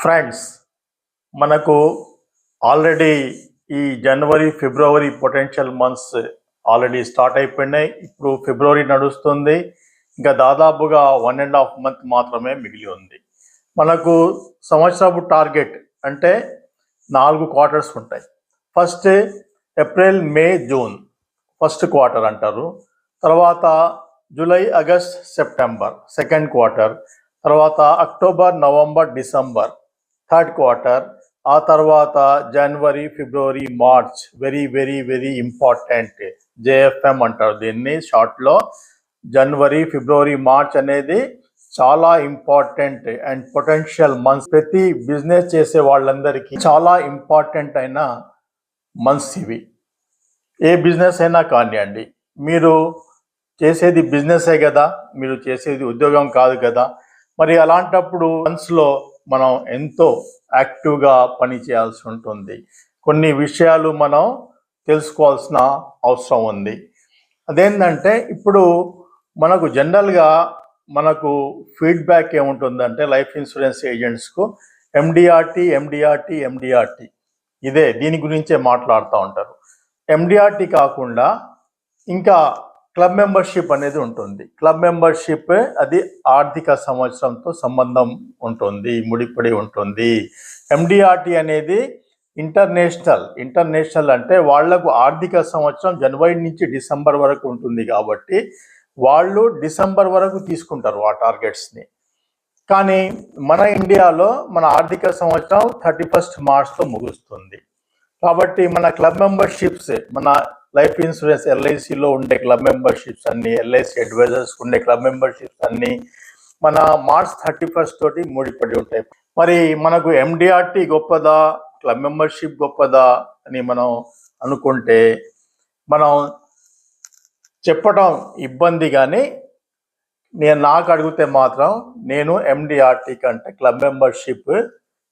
Friends మనకు already ఈ January February potential months already start అయిపోయినాయి. ఇప్పుడు ఫిబ్రవరి నడుస్తుంది. ఇంకా దాదాపుగా వన్ అండ్ హాఫ్ మంత్ మాత్రమే మిగిలి ఉంది. మనకు సంవత్సరపు టార్గెట్ అంటే నాలుగు క్వార్టర్స్ ఉంటాయి. First April May June first quarter అంటారు. తర్వాత July August September second quarter. తర్వాత October November December third quarter. ఆ తర్వాత January February March very very very important JFM అంటారు దీన్ని షార్ట్లో. జనవరి ఫిబ్రవరి మార్చ్ అనేది చాలా ఇంపార్టెంట్ అండ్ పొటెన్షియల్ మంత్స్. ప్రతి బిజినెస్ చేసే వాళ్ళందరికీ చాలా ఇంపార్టెంట్ అయిన మంత్స్ ఇవి. ఏ బిజినెస్ అయినా కానివ్వండి మీరు చేసేది బిజినెసే కదా మీరు చేసేది ఉద్యోగం కాదు కదా. మరి అలాంటప్పుడు మంత్స్లో మనం ఎంతో యాక్టివ్గా పని చేయాల్సి ఉంటుంది. కొన్ని విషయాలు మనం తెలుసుకోవాల్సిన అవసరం ఉంది. అదేంటంటే ఇప్పుడు మనకు జనరల్గా మనకు ఫీడ్బ్యాక్ ఏముంటుందంటే లైఫ్ ఇన్సూరెన్స్ ఏజెంట్స్కు ఎండిఆర్టీ ఎండిఆర్టీ ఎండిఆర్టీ ఇదే దీని గురించే మాట్లాడుతూ ఉంటారు. ఎండిఆర్టీ కాకుండా ఇంకా క్లబ్ మెంబర్షిప్ అనేది ఉంటుంది. క్లబ్ మెంబర్షిప్ అది ఆర్థిక సంవత్సరంతో సంబంధం ఉంటుంది ముడిపడి ఉంటుంది. ఎండిఆర్టీ అనేది ఇంటర్నేషనల్ ఇంటర్నేషనల్ అంటే వాళ్ళకు ఆర్థిక సంవత్సరం జనవరి నుంచి డిసెంబర్ వరకు ఉంటుంది కాబట్టి వాళ్ళు డిసెంబర్ వరకు తీసుకుంటారు ఆ టార్గెట్స్ని. కానీ మన ఇండియాలో మన ఆర్థిక సంవత్సరం థర్టీ ఫస్ట్ మార్చ్తో ముగుస్తుంది. కాబట్టి మన క్లబ్ మెంబర్షిప్స్ మన లైఫ్ ఇన్సూరెన్స్ ఎల్ఐసిలో ఉండే క్లబ్ మెంబర్షిప్స్ అన్ని ఎల్ఐసి అడ్వైజర్స్ ఉండే క్లబ్ మెంబర్షిప్స్ అన్ని మన మార్చ్ థర్టీ ఫస్ట్ తోటి ముడిపడి ఉంటాయి. మరి మనకు ఎండిఆర్టీ గొప్పదా క్లబ్ మెంబర్షిప్ గొప్పదా అని మనం అనుకుంటే మనం చెప్పడం ఇబ్బంది కానీ నేను నాకు అడిగితే మాత్రం నేను ఎండిఆర్టీ కంటే క్లబ్ మెంబర్షిప్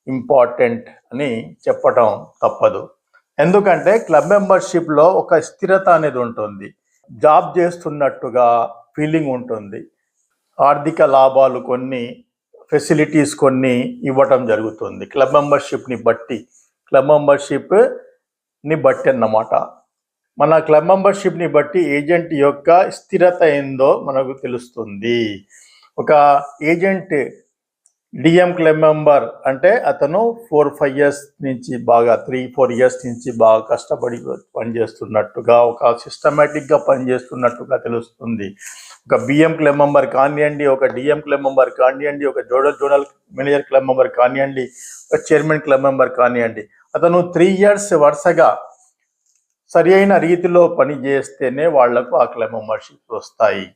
ఇంపార్టెంట్ అని చెప్పటం తప్పదు. ఎందుకంటే క్లబ్ మెంబర్షిప్లో ఒక స్థిరత అనేది ఉంటుంది. జాబ్ చేస్తున్నట్టుగా ఫీలింగ్ ఉంటుంది. ఆర్థిక లాభాలు కొన్ని ఫెసిలిటీస్ కొన్ని ఇవ్వటం జరుగుతుంది. క్లబ్ మెంబర్షిప్ని బట్టి క్లబ్ మెంబర్షిప్ని బట్టి అన్నమాట. మన క్లబ్ మెంబర్షిప్ని బట్టి ఏజెంట్ యొక్క స్థిరత ఏందో మనకు తెలుస్తుంది. ఒక ఏజెంట్ డిఎం క్లబ్ మెంబర్ అంటే అతను ఫోర్ ఫైవ్ ఇయర్స్ నుంచి బాగా త్రీ ఫోర్ ఇయర్స్ నుంచి బాగా కష్టపడి పనిచేస్తున్నట్టుగా ఒక సిస్టమేటిక్గా పనిచేస్తున్నట్టుగా తెలుస్తుంది. ఒక బిఎం క్లబ్ మెంబర్ కానివ్వండి ఒక డిఎం క్లబ్ మెంబర్ కానివ్వండి ఒక zonal zonal manager club member కానివ్వండి ఒక చైర్మన్ క్లబ్ మెంబర్ కానివ్వండి అతను త్రీ ఇయర్స్ వరుసగా సరి అయిన రీతిలో పని చేస్తేనే వాళ్ళకు ఆ క్లబ్ మెంబర్షిప్ వస్తాయి.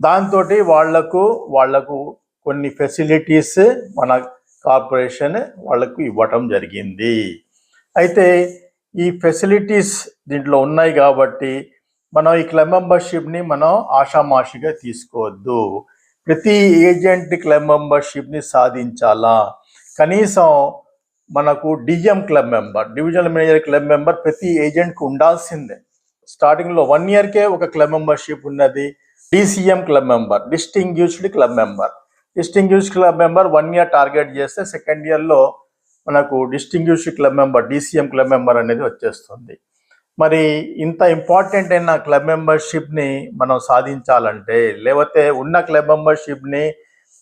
దాంతో వాళ్ళకు వాళ్ళకు కొన్ని ఫెసిలిటీస్ మన కార్పొరేషన్ వాళ్ళకు ఇవ్వటం జరిగింది. అయితే ఈ ఫెసిలిటీస్ దీంట్లో ఉన్నాయి కాబట్టి మనం ఈ క్లబ్ మెంబర్షిప్ని మనం ఆషామాషిగా తీసుకోవద్దు. ప్రతి ఏజెంట్ క్లబ్ మెంబర్షిప్ని సాధించాలా? కనీసం మనకు DM club member divisional manager club member ప్రతి ఏజెంట్కి ఉండాల్సిందే. స్టార్టింగ్లో వన్ ఇయర్కే ఒక క్లబ్ మెంబర్షిప్ ఉన్నది. DCM club member distinguished club member distinguish club member one year target చేస్తే సెకండ్ ఇయర్లో మనకు distinguish club member DCM club member అనేది వచ్చేస్తుంది. మరి ఇంత ఇంపార్టెంట్ అయిన క్లబ్ మెంబర్షిప్ని మనం సాధించాలంటే లేకపోతే ఉన్న క్లబ్ మెంబర్షిప్ని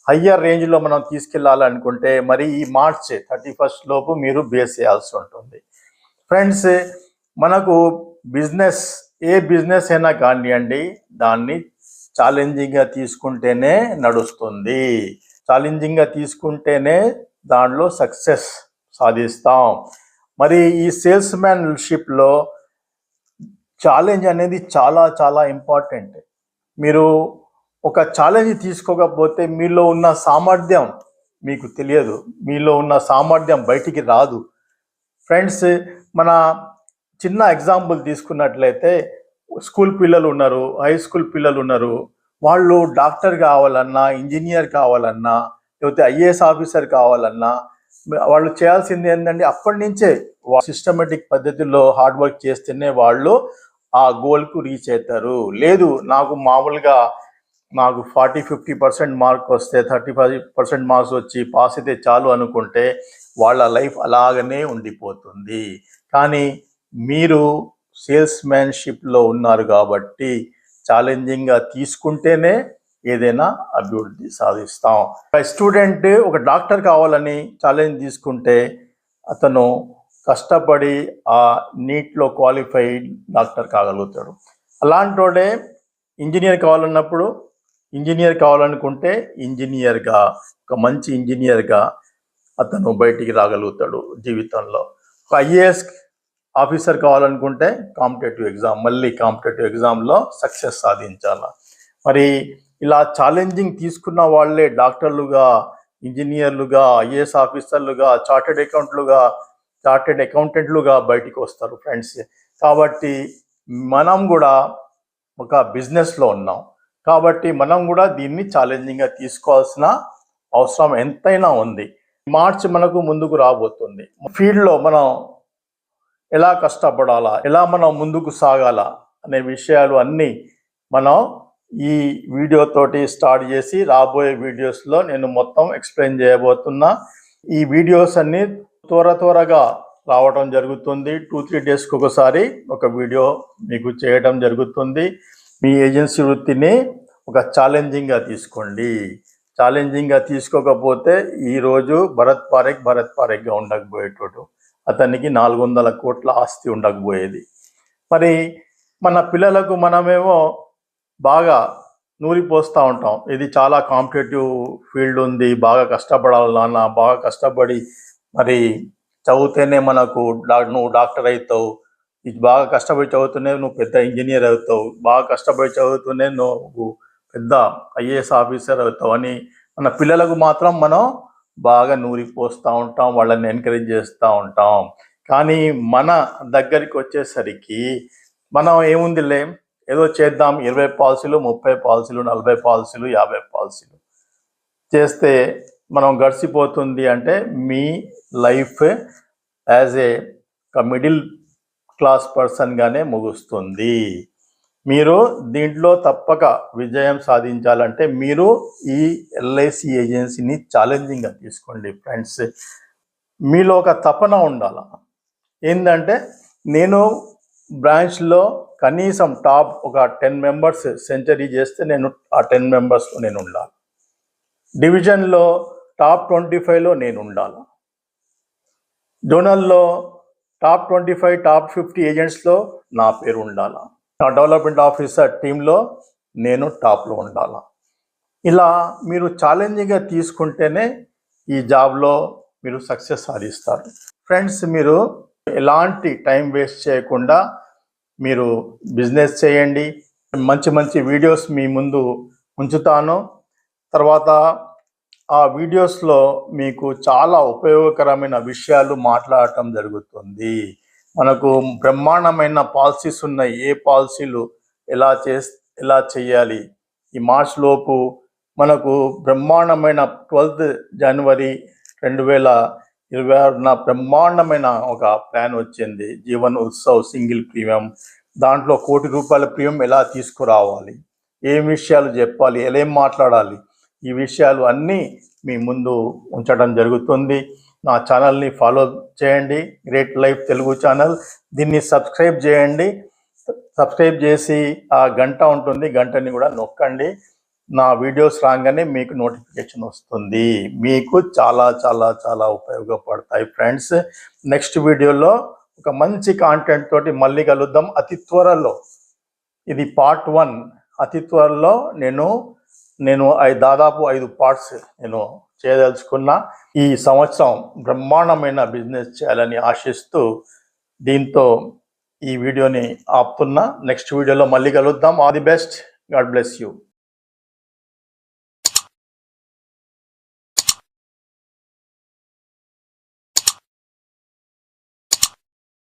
హయ్యర్ రేంజ్లో మనం తీసుకెళ్ళాలనుకుంటే మరి ఈ మార్చ్ థర్టీ ఫస్ట్ లోపు మీరు బేస్ చేయాల్సి ఉంటుంది. ఫ్రెండ్స్ మనకు బిజినెస్ ఏ బిజినెస్ అయినా కానివ్వండి దాన్ని ఛాలెంజింగ్గా తీసుకుంటేనే నడుస్తుంది. ఛాలెంజింగ్గా తీసుకుంటేనే దానిలో సక్సెస్ సాధిస్తాం. మరి ఈ సేల్స్ మ్యాన్షిప్లో ఛాలెంజ్ అనేది చాలా చాలా ఇంపార్టెంట్ మీరు ఒక ఛాలెంజ్ తీసుకోకపోతే మీలో ఉన్న సామర్థ్యం మీకు తెలియదు. మీలో ఉన్న సామర్థ్యం బయటికి రాదు. ఫ్రెండ్స్ మన చిన్న ఎగ్జాంపుల్ తీసుకున్నట్లయితే స్కూల్ పిల్లలు ఉన్నారు హై స్కూల్ పిల్లలు ఉన్నారు. వాళ్ళు డాక్టర్ కావాలన్నా ఇంజనీర్ కావాలన్నా లేకపోతే ఐఏఎస్ ఆఫీసర్ కావాలన్నా వాళ్ళు చేయాల్సింది ఏంటంటే అప్పటి నుంచే సిస్టమేటిక్ పద్ధతిలో హార్డ్ వర్క్ చేస్తేనే వాళ్ళు ఆ గోల్కు రీచ్ అవుతారు. లేదు నాకు మామూలుగా నాకు ఫార్టీ ఫిఫ్టీ పర్సెంట్ మార్క్ వస్తే థర్టీ ఫైవ్ పర్సెంట్ మార్క్స్ వచ్చి పాస్ అయితే చాలు అనుకుంటే వాళ్ళ లైఫ్ అలాగనే ఉండిపోతుంది. కానీ మీరు సేల్స్మెన్షిప్లో ఉన్నారు కాబట్టి ఛాలెంజింగ్గా తీసుకుంటేనే ఏదైనా అభివృద్ధి సాధిస్తాం. ఒక స్టూడెంట్ ఒక డాక్టర్ కావాలని ఛాలెంజ్ తీసుకుంటే అతను కష్టపడి ఆ నీట్లో క్వాలిఫైడ్ డాక్టర్ కాగలుగుతాడు. అలాంటోడే ఇంజనీర్ కావాలన్నప్పుడు ఇంజనీర్ కావాలనుకుంటే ఇంజనీర్గా ఒక మంచి ఇంజనీర్గా అతను బయటికి రాగలుగుతాడు జీవితంలో. ఒక ఐఏఎస్ ఆఫీసర్ కావాలనుకుంటే కాంపిటేటివ్ ఎగ్జామ్ మళ్ళీ కాంపిటేటివ్ ఎగ్జామ్లో సక్సెస్ సాధించాలి. మరి ఇలా ఛాలెంజింగ్ తీసుకున్న వాళ్ళే డాక్టర్లుగా ఇంజనీర్లుగా ఐఏఎస్ ఆఫీసర్లుగా చార్టెడ్ అకౌంట్లుగా చార్టెడ్ అకౌంటెంట్లుగా బయటికి వస్తారు ఫ్రెండ్స్. కాబట్టి మనం కూడా ఒక బిజినెస్లో ఉన్నాం. కాబట్టి మనం కూడా దీన్ని ఛాలెంజింగ్గా తీసుకోవాల్సిన అవసరం ఎంతైనా ఉంది. మార్చ్ మనకు ముందుకు రాబోతుంది. ఫీల్డ్లో మనం ఎలా కష్టపడాలా? ఎలా మనం ముందుకు సాగాలా? అనే విషయాలు అన్నీ మనం ఈ వీడియోతోటి స్టార్ట్ చేసి రాబోయే వీడియోస్లో నేను మొత్తం ఎక్స్ప్లెయిన్ చేయబోతున్నా. ఈ వీడియోస్ అన్నీ త్వర త్వరగా రావడం జరుగుతుంది. టూ త్రీ డేస్కి ఒకసారి ఒక వీడియో మీకు చేయడం జరుగుతుంది. మీ ఏజెన్సీ వృత్తిని ఒక ఛాలెంజింగ్గా తీసుకోండి. ఛాలెంజింగ్గా తీసుకోకపోతే ఈరోజు భరత్ పారెక్ భరత్ పారెక్గా ఉండకపోయేటోడు. అతనికి నాలుగు వందల కోట్ల ఆస్తి ఉండకపోయేది. మరి మన పిల్లలకు మనమేమో బాగా నూరిపోస్తూ ఉంటాం. ఇది చాలా కాంపిటేటివ్ ఫీల్డ్ ఉంది బాగా కష్టపడాలి నాన్న బాగా కష్టపడి మరి చదివితేనే మనకు డా- నువ్వు డాక్టర్ అవుతావు. ఇది బాగా కష్టపడి చదువుతూనే నువ్వు పెద్ద ఇంజనీర్ అవుతావు. బాగా కష్టపడి చదువుతూనే నువ్వు పెద్ద ఐఏఎస్ ఆఫీసర్ అవుతావు అని మన పిల్లలకు మాత్రం మనం బాగా నూరిపోస్తూ ఉంటాం వాళ్ళని ఎంకరేజ్ చేస్తూ ఉంటాం. కానీ మన దగ్గరికి వచ్చేసరికి మనం ఏముందిలే? ఏదో చేద్దాం ఇరవై పాలసీలు ముప్పై పాలసీలు నలభై పాలసీలు యాభై పాలసీలు. చేస్తే మనం గడిచిపోతుంది అంటే మీ లైఫ్ యాజ్ ఏ ఒక మిడిల్ క్లాస్ పర్సన్గానే ముగుస్తుంది. మీరు దీంట్లో తప్పక విజయం సాధించాలంటే మీరు ఈ ఎల్ఐసి ఏజెన్సీని ఛాలెంజింగ్గా తీసుకోండి ఫ్రెండ్స్. మీలో ఒక తపన ఉండాల? ఏంటంటే నేను బ్రాంచ్లో కనీసం టాప్ ఒక టెన్ మెంబర్స్ సెంచరీ చేస్తే నేను ఆ టెన్ మెంబర్స్లో నేను ఉండాలి. డివిజన్లో టాప్ ట్వంటీ ఫైవ్లో నేను ఉండాలి? జోనల్లో top twenty five top fifty ఏజెంట్స్లో నా పేరు ఉండాలా? నా డెవలప్మెంట్ ఆఫీసర్ టీంలో నేను టాప్లో ఉండాలా. ఇలా మీరు ఛాలెంజింగ్గా తీసుకుంటేనే ఈ జాబ్లో మీరు సక్సెస్ సాధిస్తారు. ఫ్రెండ్స్ మీరు ఎలాంటి టైం వేస్ట్ చేయకుండా మీరు బిజినెస్ చేయండి. మంచి మంచి వీడియోస్ మీ ముందు ఉంచుతాను. తర్వాత ఆ వీడియోస్లో మీకు చాలా ఉపయోగకరమైన విషయాలు మాట్లాడటం జరుగుతుంది. మనకు బ్రహ్మాండమైన పాలసీస్ ఉన్నాయి. ఏ పాలసీలు ఎలా చే ఎలా చేయాలి? ఈ మార్చ్ లోపు మనకు బ్రహ్మాండమైన ట్వెల్త్ జనవరి రెండు వేల ఇరవై ఆరున బ్రహ్మాండమైన ఒక ప్లాన్ వచ్చింది. Jeevan Utsav single premium. దాంట్లో కోటి రూపాయల ప్రీమియం ఎలా తీసుకురావాలి? ఏం విషయాలు చెప్పాలి? ఎలా ఏం మాట్లాడాలి? ఈ విషయాలు అన్నీ మీ ముందు ఉంచడం జరుగుతుంది. నా ఛానల్ని ఫాలో చేయండి. Great life Telugu channel. దీన్ని సబ్స్క్రైబ్ చేయండి. సబ్స్క్రైబ్ చేసి ఆ గంట ఉంటుంది. గంటని కూడా నొక్కండి. నా వీడియోస్ రాగానే మీకు నోటిఫికేషన్ వస్తుంది. మీకు చాలా చాలా చాలా ఉపయోగపడతాయి ఫ్రెండ్స్. నెక్స్ట్ వీడియోలో ఒక మంచి కాంటెంట్ తోటి మళ్ళీ కలుద్దాం. అతి త్వరలో. ఇది పార్ట్ వన్ అతి త్వరలో నేను నేను దాదాపు ఐదు పార్ట్స్ నేను చేయదలుచుకున్నా. ఈ సంవత్సరం బ్రహ్మాండమైన బిజినెస్ చేయాలని ఆశిస్తూ దీంతో ఈ వీడియోని ఆపుతున్నా. నెక్స్ట్ వీడియోలో మళ్ళీ కలుద్దాం. All the best. God bless you.